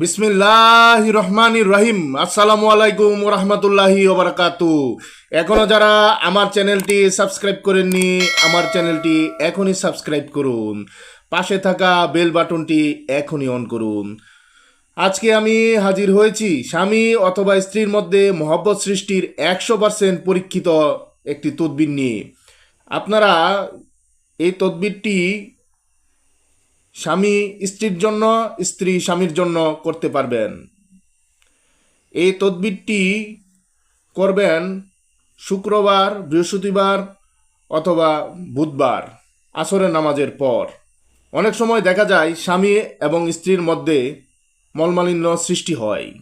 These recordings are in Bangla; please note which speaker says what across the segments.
Speaker 1: বিসমিল্লাহ রহমান রহিম। আসসালামু আলাইকুম রহমতুল্লাহি ওবরাকাতু এখনও যারা আমার চ্যানেলটি সাবস্ক্রাইব করেননি, আমার চ্যানেলটি এখনই সাবস্ক্রাইব করুন। পাশে থাকা বেল বাটনটি এখনই অন করুন। আজকে আমি হাজির হয়েছি স্বামী অথবা স্ত্রীর মধ্যে মহব্বত সৃষ্টির একশো পার্সেন্ট পরীক্ষিত একটি তদবির নিয়ে। আপনারা এই তদবিরটি স্বামী স্ত্রীর জন্য, স্ত্রী স্বামীর জন্য করতে পারবেন। এই তদবিরটি করবেন শুক্রবার, বৃহস্পতিবার অথবা বুধবার, আসরের নামাজের পর। অনেক সময় দেখা যায় স্বামী এবং স্ত্রীর মধ্যে মলমালিন্য সৃষ্টি হয়।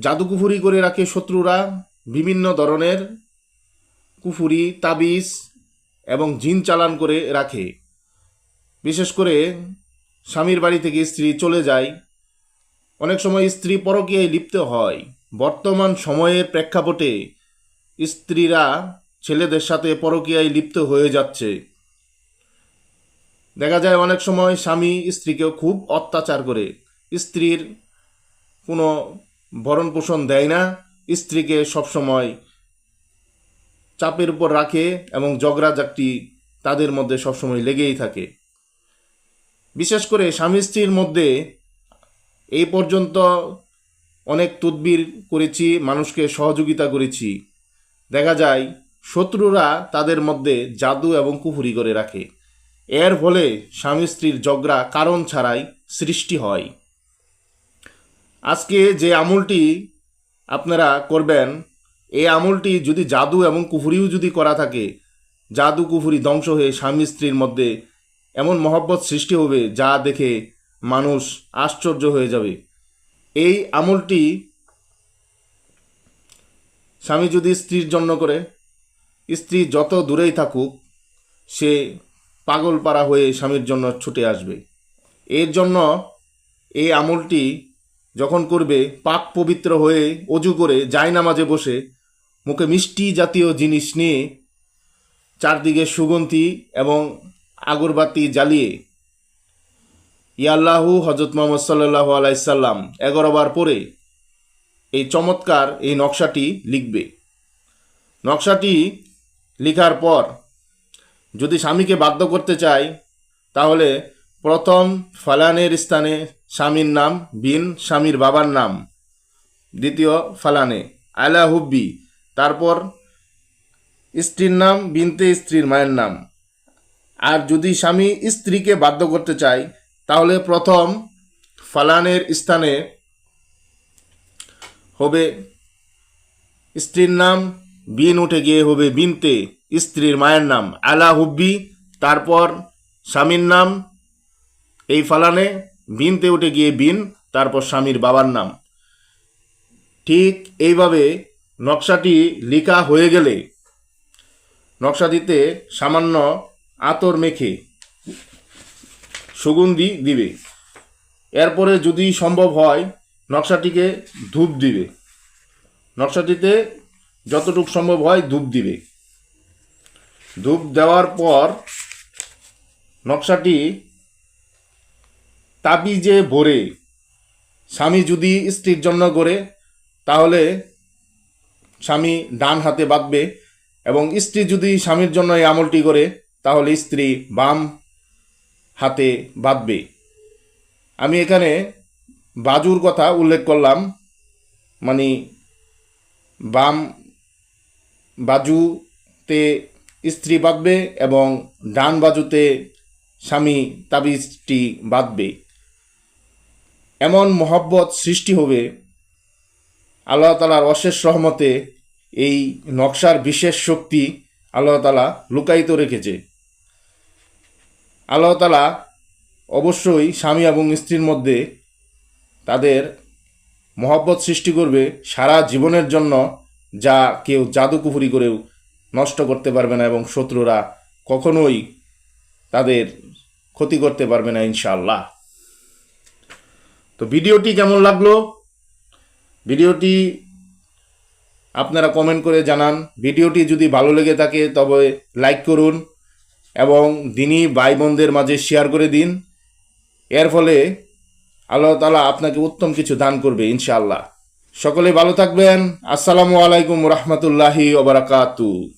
Speaker 1: জাদুকুফুরি করে রাখে শত্রুরা বিভিন্ন ধরনের। কুফুরি, তাবিজ এবং জিন চালান করে রাখে। বিশেষ করে স্বামীর বাড়ি থেকে স্ত্রী চলে যায়, অনেক সময় স্ত্রী পরকীয়ায় লিপ্ত হয়। বর্তমান সময়ের প্রেক্ষাপটে স্ত্রীরা ছেলেদের সাথে পরকীয়ায় লিপ্ত হয়ে যাচ্ছে। দেখা যায় অনেক সময় স্বামী স্ত্রীকেও খুব অত্যাচার করে। স্ত্রীর কোনো ভরণ পোষণ দেয় না। স্ত্রীকে সবসময় চাপের উপর রাখে এবং ঝগড়াঝাটি তাদের মধ্যে সবসময় লেগেই থাকে। বিশেষ করে স্বামী স্ত্রীর মধ্যে এই পর্যন্ত অনেক তদবির করেছি, মানুষকে সহযোগিতা করেছি। দেখা যায়, শত্রুরা তাদের মধ্যে জাদু এবং কুফুরি করে রাখে। এর ফলে স্বামী স্ত্রীর ঝগড়া কারণ ছাড়াই সৃষ্টি হয়। আজকে যে আমলটি আপনারা করবেন, এই আমলটি যদি জাদু এবং কুফুরিও যদি করা থাকে, জাদু কুফুরি ধ্বংস হয়ে স্বামী স্ত্রীর মধ্যে এমন মহব্বত সৃষ্টি হবে যা দেখে মানুষ আশ্চর্য হয়ে যাবে। এই আমলটি স্বামী যদি স্ত্রীর জন্য করে, স্ত্রী যত দূরেই থাকুক, সে পাগল পাড়া হয়ে স্বামীর জন্য ছুটে আসবে। এর জন্য এই আমলটি যখন করবে, পাক পবিত্র হয়ে অজু করে জায়নামাজে বসে, মুখে মিষ্টি জাতীয় জিনিস নিয়ে চারদিকে সুগন্ধি এবং আগরবাতি জ্বালিয়ে। ইয়াল্লাহু হজরত মোহাম্মদ সাল্লাহ আলাইসাল্লাম এগারো বার পরে এই চমৎকার এই নকশাটি লিখবে। নকশাটি লিখার পর যদি স্বামীকে বাধ্য করতে চাই তাহলে প্রথম ফালানের স্থানে স্বামীর নাম বিন, স্বামীর বাবার নাম। দ্বিতীয় ফালানে, আলা হুব্বি, তারপর স্ত্রীর নাম, বিনতে স্ত্রীর মায়ের নাম। আর যদি স্বামী স্ত্রীকে বাধ্য করতে চায়, তাহলে প্রথম ফালানের স্থানে হবে স্ত্রীর নাম, বিন উঠে গিয়ে হবে বিনতে, স্ত্রীর মায়ের নাম, আলা হুব্বি, তারপর স্বামীর নাম, এই ফালানে বিনতে উঠে গিয়ে বিন, তারপর স্বামীর বাবার নাম। ঠিক এইভাবে নকশাটি লেখা হয়ে গেলে নকশাটিতে সামান্য আতর মেখে সুগন্ধি দিবে। এরপরে যদি সম্ভব হয়, নকশাটিকে ধূপ দিবে। নকশাটিতে যতটুকু সম্ভব হয় ধূপ দিবে। ধূপ দেওয়ার পর নকশাটি তাবিজে ভরে স্বামী যদি স্ত্রীর জন্য করে, তাহলে স্বামী ডান হাতে বাঁধবে এবং স্ত্রী যদি স্বামীর জন্য এই আমলটি করে তাহলে স্ত্রী বাম হাতে বাঁধবে। আমি এখানে বাজুর কথা উল্লেখ করলাম মানে বাম বাজুতে স্ত্রী বাঁধবে এবং ডান বাজুতে স্বামী তাবিজটি বাঁধবে। এমন মহব্বত সৃষ্টি হবে আল্লাহ তালার অশেষ রহমতে এই নকশার বিশেষ শক্তি আল্লাহ তালা লুকায়িত রেখেছে। আল্লাহ তালা অবশ্যই স্বামী এবং স্ত্রীর মধ্যে তাদের মহব্বত সৃষ্টি করবে সারা জীবনের জন্য, যা কেউ জাদুকুফুরি করেও নষ্ট করতে পারবে না এবং শত্রুরা কখনোই তাদের ক্ষতি করতে পারবে না, ইনশাআল্লাহ। তো ভিডিওটি কেমন লাগল? ভিডিওটি আপনারা কমেন্ট করে জানান। ভিডিওটি যদি ভালো লেগে থাকে, তবে লাইক করুন। এবং দিনই ভাই বোনদের মাঝে শেয়ার করে দিন। এর ফলে আল্লাহ তালা আপনাকে উত্তম কিছু দান করবে ইনশাআল্লাহ। সকলে ভালো থাকবেন। আসসালামু আলাইকুম রহমতুল্লাহি ওবরাকাতু